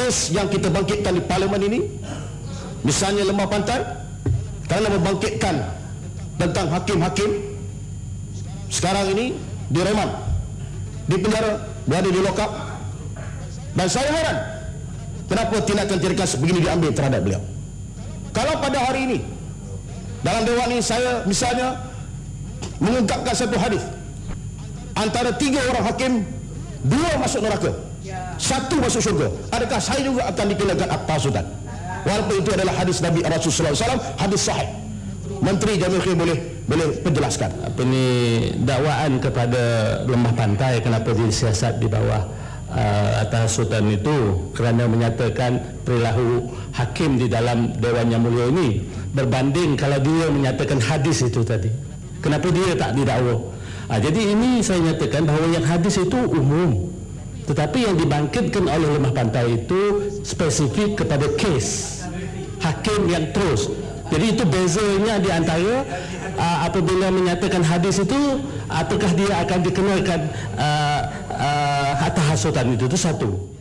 kes yang kita bangkitkan di parlimen ini misalnya lemah pantai kerana membangkitkan tentang hakim-hakim sekarang ini direman di penjara berada di lokap. Dan saya heran kenapa tindakan tegas begini diambil terhadap beliau? Kalau pada hari ini dalam dewan ini saya misalnya mengungkapkan satu hadis antara tiga orang hakim dua masuk neraka satu masuk syurga. Adakah saya juga akan dikenakan akta sultan walaupun itu adalah hadis Nabi Rasulullah SAW hadis sahih. Menteri Jamil Khir boleh boleh penjelaskan. Apa ni dakwaan kepada lembah pantai kenapa disiasat di bawah uh, atas sultan itu? Kerana menyatakan perilaku hakim di dalam Dewan Yang Mulia ini berbanding kalau dia menyatakan hadis itu tadi. Kenapa dia tak didakwa? Uh, jadi ini saya nyatakan bahawa yang hadis itu umum tetapi yang dibangkitkan oleh lemah pantai itu spesifik kepada kes hakim yang terus. Jadi itu bezanya di antara uh, apabila menyatakan hadis itu ataukah dia akan dikenakan uh, uh, atas hasutan itu itu satu.